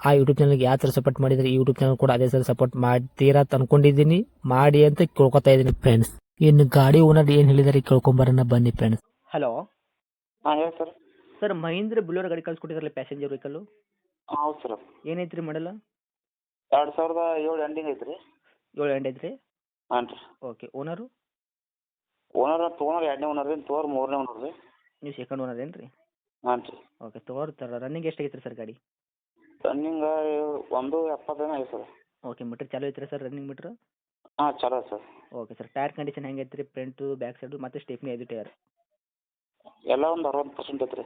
ಆ ಯೂಟ್ಯೂಬ್ ಚಾನಲ್ಗೆ ಯಾವ ಥರ ಸಪೋರ್ಟ್ ಮಾಡಿದರೆ ಈ ಯೂಟ್ಯೂಬ್ ಚಾನಲ್ ಕೂಡ ಅದೇ ಥರ ಸಪೋರ್ಟ್ ಮಾಡ್ತೀರಾ ಅಂತ ಅನ್ಕೊಂಡಿದ್ದೀನಿ. ಮಾಡಿ ಅಂತ ಕೇಳ್ಕೊತಾ ಇದ್ದೀನಿ ಫ್ರೆಂಡ್ಸ್ ಇನ್ನು ಗಾಡಿ ಓನರ್ ಏನು ಹೇಳಿದಾರೆ ಕೇಳ್ಕೊಂಬರೋಣ ಬನ್ನಿ ಫ್ರೆಂಡ್ಸ್ ಹಲೋ ಹಾಂ ಹೇಳಿ ಸರ್ ಸರ್ ಮಹೀಂದ್ರ ಬುಲೋರ್ ಗಾಡಿ ಕಳ್ಸಿಕೊಟ್ಟಿದ್ರಲ್ಲ ಪ್ಯಾಸೆಂಜರ್ ವೆಹಿಕಲ್ಲು ಹೌದು ಸರ್ ಏನೈತ್ರಿ ಮಾಡಲ್ಲ ಎರಡು ಸಾವಿರದ ಏಳು ಎಂಡಿಂಗ್ ಐತ್ರಿ. ರೀ ಏಳು ಎಂಡ್ ಐತ್ರಿ? ಹಾಂ ರೀ. ಓಕೆ ಓನರು ಓನರ್ ತೋನರ್ ಎರಡನೇ ಓನರ್ ರೀ ತೋರ್ ಮೂರನೇ ಓನರ್ ರೀ. ನೀವು ಸೆಕೆಂಡ್ ಓನರ್ ಏನು ರೀ ಹಾಂ ರೀ. ಓಕೆ ತಗೋರ್ತಾರ ರನ್ನಿಂಗ್ ಎಷ್ಟು ಐತ್ರಿ ಸರ್ ಗಾಡಿ? ರನ್ನಿಂಗ್ ಒಂದು ಎಪ್ಪತ್ತೈದು ಐತೆ ಸರ್. ಓಕೆ ಮೀಟ್ರ್ ಚಾಲು ಐತ್ರಿ ಸರ್ ರನ್ನಿಂಗ್ ಮೀಟ್ರ್ ಹಾಂ ಚಲೋ sir. Okay sir tyre condition ಹೆಂಗೆ ಐತ್ರಿ? ಫ್ರಂಟು ಬ್ಯಾಕ್ ಸೈಡು ಮತ್ತು ಸ್ಟೇಪ್ನಿ ಐದು ಟೈರ್ ಎಲ್ಲ ಒಂದು ಅರವತ್ತು ಪರ್ಸೆಂಟ್ ಐತೆ ರೀ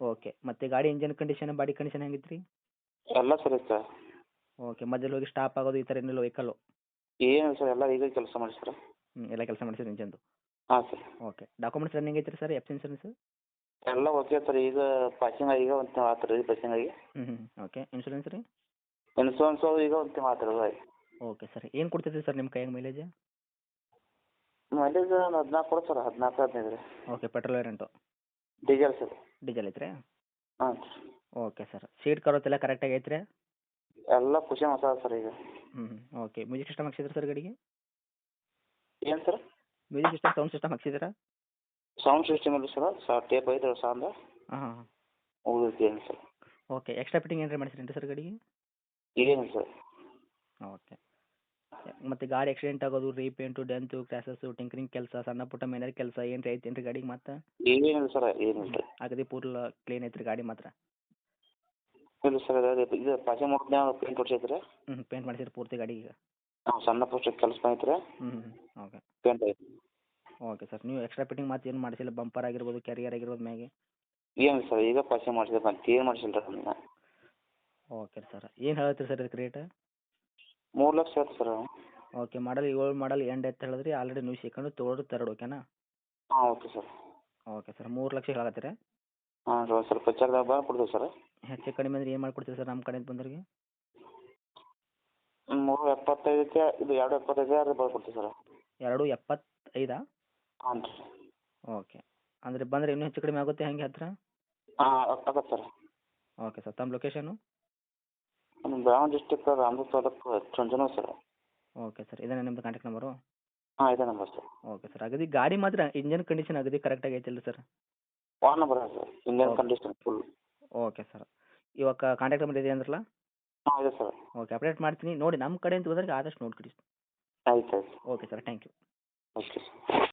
ಓಕೆ ಮತ್ತೆ ಗಾಡಿ ಇಂಜನ್ ಕಂಡೀಷನ್ ಬಾಡಿ ಕಂಡೀಷನ್ ಹೆಂಗಿತ್ತು ರೀ ಎಲ್ಲ ಸರಿ ಸರ್. ಓಕೆ ಮಧ್ಯದಲ್ಲಿ ಹೋಗಿ ಸ್ಟಾಪ್ ಆಗೋದು ಈ ಥರ ಏನಿಲ್ಲ ವೆಹಿಕಲ್ಲು ಏನು ಸರ್ ಎಲ್ಲ ಈಗ ಕೆಲಸ ಮಾಡಿ ಸರ್ ಹ್ಞೂ ಎಲ್ಲ ಕೆಲಸ ಮಾಡಿಸಿರಿ ಇಂಜನ್ದು ಹಾಂ ಸರ್. ಓಕೆ ಡಾಕ್ಯುಮೆಂಟ್ಸ್ ರನ್ನಿಂಗ್ ಐತ್ರಿ ಸರ್ ಎಫ್ ಇನ್ಸೂರೆನ್ಸ್ ಎಲ್ಲ ಓಕೆ ಸರ್ ಈಗ ಪಾಸಿಂಗ್ ಈಗ ಒಂದು ತಿಂಗಳು ಆತು ರೀ ಪಾಸಿಂಗ್ ಆಗಿ. ಹ್ಞೂ ಹ್ಞೂ ಓಕೆ ಇನ್ಶೂರೆನ್ಸ್ ರೀ? ಇನ್ಸೂರೆನ್ಸು ಈಗ ಒಂದು ತಿಂಗಳು ಆತು ರೀ ಓಕೆ ಸರ್ ಏನು ಕೊಡ್ತೈತೆ ಸರ್ ನಿಮ್ಮ ಕೈಯಾಗ ಮೈಲೇಜ್ ಮೈಲೇಜ್ ಒಂದು ಹದಿನಾಲ್ಕು ಕೊಡು ಸರ್ ಹದಿನಾಲ್ಕು ಹದಿನೈದು ರೀ. Okay petrol variant diesel sir diesel ಐತ್ರಿ? ಹಾಂ ಓಕೆ ಸರ್ ಸೀಟ್ ಕರೋತ್ತೆಲ್ಲ ಎಲ್ಲ ಕರೆಕ್ಟಾಗಿ ಐತ್ರಿ? ಎಲ್ಲ ಖುಷಿ ಮಸಾಲ ಸರ್ ಈಗ. ಹ್ಞೂ ಓಕೆ ಮ್ಯೂಸಿಕ್ ಸಿಸ್ಟಮ್ ಹಾಕ್ಸಿದ್ರಾ ಸರ್ ಗಾಡಿಗೆ? ಏನು sir music system sound system ಹಾಕ್ಸಿದ್ದೀರಾ sound system ಇಲ್ಲ ಸರ್ ಸಾ ಟೇಪ್ ಐತೆ ಸೌಂಡ್ ಹಾಂ ಹಾಂ. ಉಳಿದೈತಿ ಏನು ಸರ್. ಓಕೆ ಎಕ್ಸ್ಟ್ರಾ ಫಿಟ್ಟಿಂಗ್ ಏನಾರ ಮಾಡಿಸಿರೇನ್ರಿ ಸರ್ ಗಾಡಿಗೆ? ಏನು ಸರ್. ಓಕೆ. ಮತ್ತೆ ಗಾಡಿ ಆಕ್ಸಿಡೆಂಟ್ ಆಗೋದು ರೀಪೇಂಟು ಡೆಂತು ಕ್ರ್ಯಾಸಸ್ಸು ಟಿಂಕರಿಂಗ್ ಕೆಲಸ ಸಣ್ಣ ಪುಟ್ಟ ಮೇನರ್ ಕೆಲಸ ಏನು ರೀ ಐತೇನು ರೀ ಗಾಡಿಗೆ ಮತ್ತೆ? ಏನಿಲ್ಲ ಸರ್ ಏನಿಲ್ಲ ರೀ ಅಗದಿ ಪೂರ್ಲ ಕ್ಲೀನ್ ಐತ್ರಿ ಗಾಡಿ ಮಾತ್ರ? ಇಲ್ಲ ಸರ್ ಅದು ಇದು ಪಾಚೆ ಮುಟ್ನೆ ಪೇಂಟ್ ಹೊಡ್ಸೈತ್ರಿ ಹ್ಞೂ ಪೇಂಟ್ ಮಾಡಿಸಿರಿ ಪೂರ್ತಿ ಗಾಡಿಗೆ ಈಗ ಸಣ್ಣ ಪುಟ್ಟ ಕೆಲಸ ಐತ್ರಿ. ಹ್ಞೂ ಓಕೆ. ಪೇಂಟ್ ಐತೆ ಓಕೆ ಸರ್ ನೀವು ಎಕ್ಸ್ಟ್ರಾ ಫಿಟ್ಟಿಂಗ್ ಮತ್ತೆ ಏನು ಮಾಡಿಸಿಲ್ಲ? ಬಂಪರ್ ಆಗಿರ್ಬೋದು ಕ್ಯಾರಿಯರ್ ಆಗಿರ್ಬೋದು ಮ್ಯಾಗೆ? ಏನು ಸರ್ ಈಗ ಫಸ್ಟ್ ಮಾಡಿಸಿದೆ ಮತ್ತೆ ಏನು ಮಾಡಿಸಿಲ್ಲ ರೀ ಅದನ್ನ ಓಕೆ ಸರ್ ಏನು ಹೇಳ್ತೀರಿ ಸರ್ ಇದಕ್ಕೆ ರೇಟ್ ಮೂರು ಲಕ್ಷ ಆಯ್ತು ಸರ್ ಓಕೆ ಮಾಡಲ್ ಏಳು ಮಾಡಲ್ ಎಂಡ್ ಅಂತ ಹೇಳಿದ್ರಿ ಆಲ್ರೆಡಿ ನೀವು ಸಿಕ್ಕೊಂಡು ತೊಗೊಳ್ರಿ ತರ್ಡ್ ಓಕೆನಾ ಹಾಂ ಓಕೆ ಸರ್ ಓಕೆ ಸರ್ ಮೂರು ಲಕ್ಷ ಹೇಳತ್ತೀರಿ ಹಾಂ ಸರ್ ಸ್ವಲ್ಪ ಹೆಚ್ಚಾಗ್ದಾಗ ಬಾ ಕೊಡ್ತೀವಿ ಸರ್ ಹೆಚ್ಚು ಕಡಿಮೆ ಅಂದ್ರೆ ಏನು ಮಾಡ್ಕೊಡ್ತೀರಿ ಸರ್ ನಮ್ಮ ಕಡೆಯಿಂದ ಬಂದವ್ರಿಗೆ? ಮೂರು ಎಪ್ಪತ್ತೈದಕ್ಕೆ ಇದು ಎರಡು ಎಪ್ಪತ್ತೈದು ಅದು ಬರ್ಕೊಡ್ತೀವಿ ಸರ್ ಎರಡು ಎಪ್ಪತ್ತೈದಾ? ಹಾಂ ರೀ. ಓಕೆ. ಅಂದರೆ ಬಂದರೆ ಇನ್ನೂ ಹೆಚ್ಚು ಕಡಿಮೆ ಆಗುತ್ತೆ ಹಾಗೆ ಹತ್ತಿರ ಹಾಂ ಆಗತ್ತೆ ಸರ್. ಓಕೆ ಸರ್ ತಮ್ಮ ಲೊಕೇಶನು ನಮ್ಮ Belagavi district Ramdurg taluk Chunchanur sir. Okay sir ಇದೇನಾ ನಿಮ್ಮದು ಕಾಂಟ್ಯಾಕ್ಟ್ ನಂಬರು ಹಾಂ ಇದೇ ನಂಬರ್ ಸರ್. ಓಕೆ ಸರ್ ಅಗದಿ ಗಾಡಿ ಮಾತ್ರ ಇಂಜನ್ ಕಂಡೀಷನ್ ಅಗದಿ ಕರೆಕ್ಟಾಗಿ ಐತಲ್ಲ ಸರ್? ವಾಹನ sir engine condition full okay sir. ಇವಾಗ ಕಾಂಟ್ಯಾಕ್ಟ್ ನಂಬರ್ ಇದೆ ಅಂದ್ರಲ್ಲ? ಹಾಂ ಇದೆ ಸರ್. ಓಕೆ ಅಪ್ಡೇಟ್ ಮಾಡ್ತೀನಿ. ನೋಡಿ ನಮ್ಮ ಕಡೆಯಿಂದ ಹೋದ್ರೆ ಆದಷ್ಟು ನೋಡ್ಕೊಡಿ. ಆಯ್ತು ಆಯ್ತು okay sir thank you okay sir.